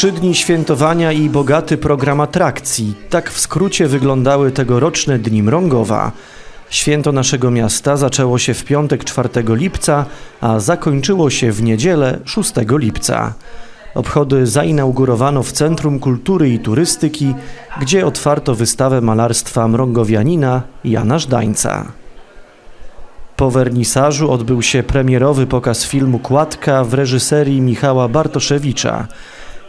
Trzy dni świętowania i bogaty program atrakcji. Tak w skrócie wyglądały tegoroczne Dni Mrągowa. Święto naszego miasta zaczęło się w piątek 4 lipca, a zakończyło się w niedzielę 6 lipca. Obchody zainaugurowano w Centrum Kultury i Turystyki, gdzie otwarto wystawę malarstwa mrągowianina Jana Żdańca. Po wernisażu odbył się premierowy pokaz filmu Kładka w reżyserii Michała Bartoszewicza.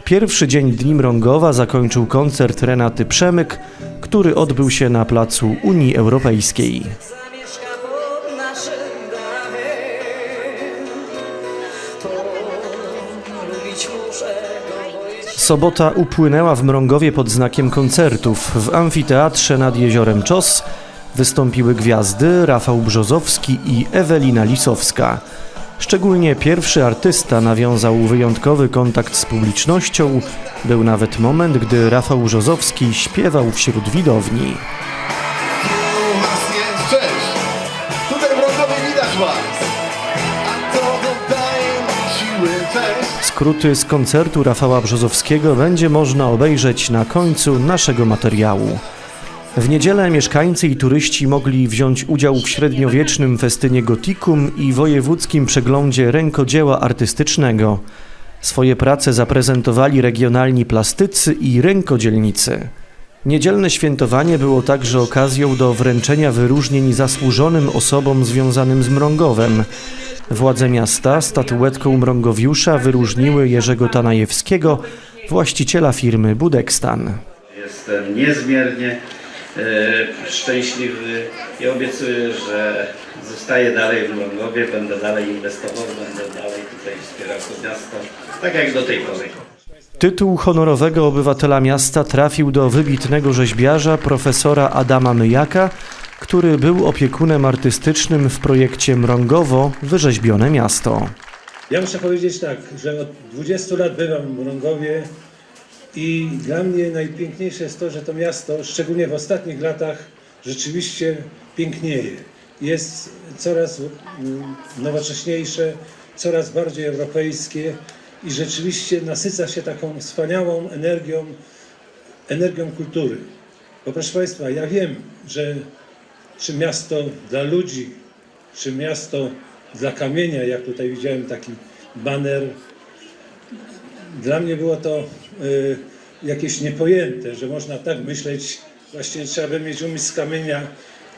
Pierwszy dzień Dni Mrągowa zakończył koncert Renaty Przemyk, który odbył się na placu Unii Europejskiej. Sobota upłynęła w Mrągowie pod znakiem koncertów. W amfiteatrze nad jeziorem Czos wystąpiły gwiazdy Rafał Brzozowski i Ewelina Lisowska. Szczególnie pierwszy artysta nawiązał wyjątkowy kontakt z publicznością. Był nawet moment, gdy Rafał Brzozowski śpiewał wśród widowni. Skróty z koncertu Rafała Brzozowskiego będzie można obejrzeć na końcu naszego materiału. W niedzielę mieszkańcy i turyści mogli wziąć udział w średniowiecznym festynie Gotikum i wojewódzkim przeglądzie rękodzieła artystycznego. Swoje prace zaprezentowali regionalni plastycy i rękodzielnicy. Niedzielne świętowanie było także okazją do wręczenia wyróżnień zasłużonym osobom związanym z Mrągowem. Władze miasta statuetką Mrągowiusza wyróżniły Jerzego Tanajewskiego, właściciela firmy Budekstan. Jestem niezmiernie szczęśliwy i obiecuję, że zostaję dalej w Mrągowie, będę dalej inwestował, będę dalej tutaj wspierał to miasto, tak jak do tej pory. Tytuł honorowego obywatela miasta trafił do wybitnego rzeźbiarza profesora Adama Myjaka, który był opiekunem artystycznym w projekcie Mrągowo Wyrzeźbione Miasto. Ja muszę powiedzieć tak, że od 20 lat bywam w Mrągowie i dla mnie najpiękniejsze jest to, że to miasto, szczególnie w ostatnich latach, rzeczywiście pięknieje. Jest coraz mm, nowocześniejsze, coraz bardziej europejskie i rzeczywiście nasyca się taką wspaniałą energią, energią kultury. Bo proszę Państwa, ja wiem, że czy miasto dla ludzi, czy miasto dla kamienia, jak tutaj widziałem taki baner. Dla mnie było to y, jakieś niepojęte, że można tak myśleć. Właściwie trzeba by mieć umysł z kamienia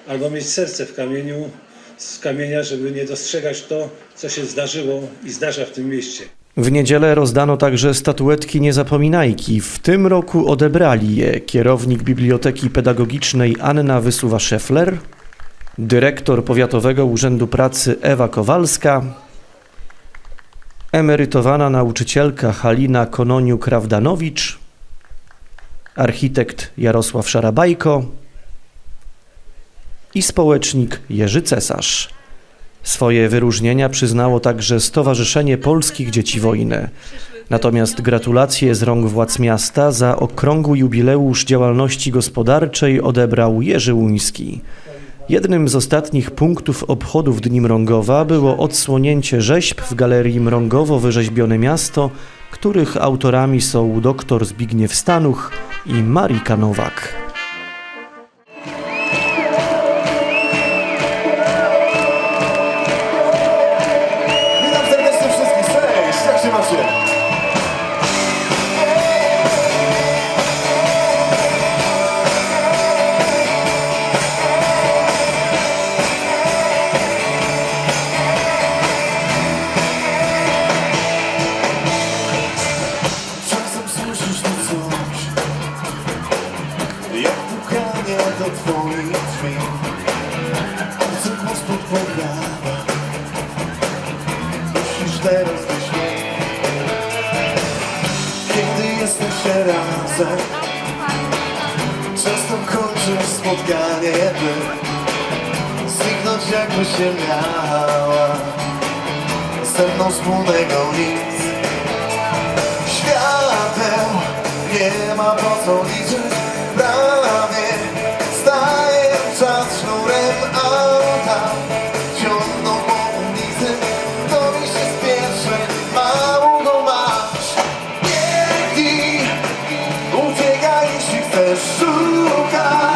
albo mieć serce w kamieniu, z kamienia, żeby nie dostrzegać to, co się zdarzyło i zdarza w tym mieście. W niedzielę rozdano także statuetki Niezapominajki. W tym roku odebrali je kierownik Biblioteki Pedagogicznej Anna Wysuwa-Szefler, dyrektor Powiatowego Urzędu Pracy Ewa Kowalska, emerytowana nauczycielka Halina Kononiuk-Rawdanowicz, architekt Jarosław Szarabajko i społecznik Jerzy Cesarz. Swoje wyróżnienia przyznało także Stowarzyszenie Polskich Dzieci Wojny. Natomiast gratulacje z rąk władz miasta za okrągły jubileusz działalności gospodarczej odebrał Jerzy Łuński. Jednym z ostatnich punktów obchodów Dni Mrągowa było odsłonięcie rzeźb w Galerii Mrągowo Wyrzeźbione Miasto, których autorami są dr Zbigniew Stanuch i Marika Nowak. Do twoich drzwi. Obcy głos podpowiada Musisz teraz być Kiedy jesteście razem Często kończysz spotkanie by Zniknąć jakby się miała. Ze mną wspólnego nic. Świateł nie ma po co liczyć. Brak É Jesus.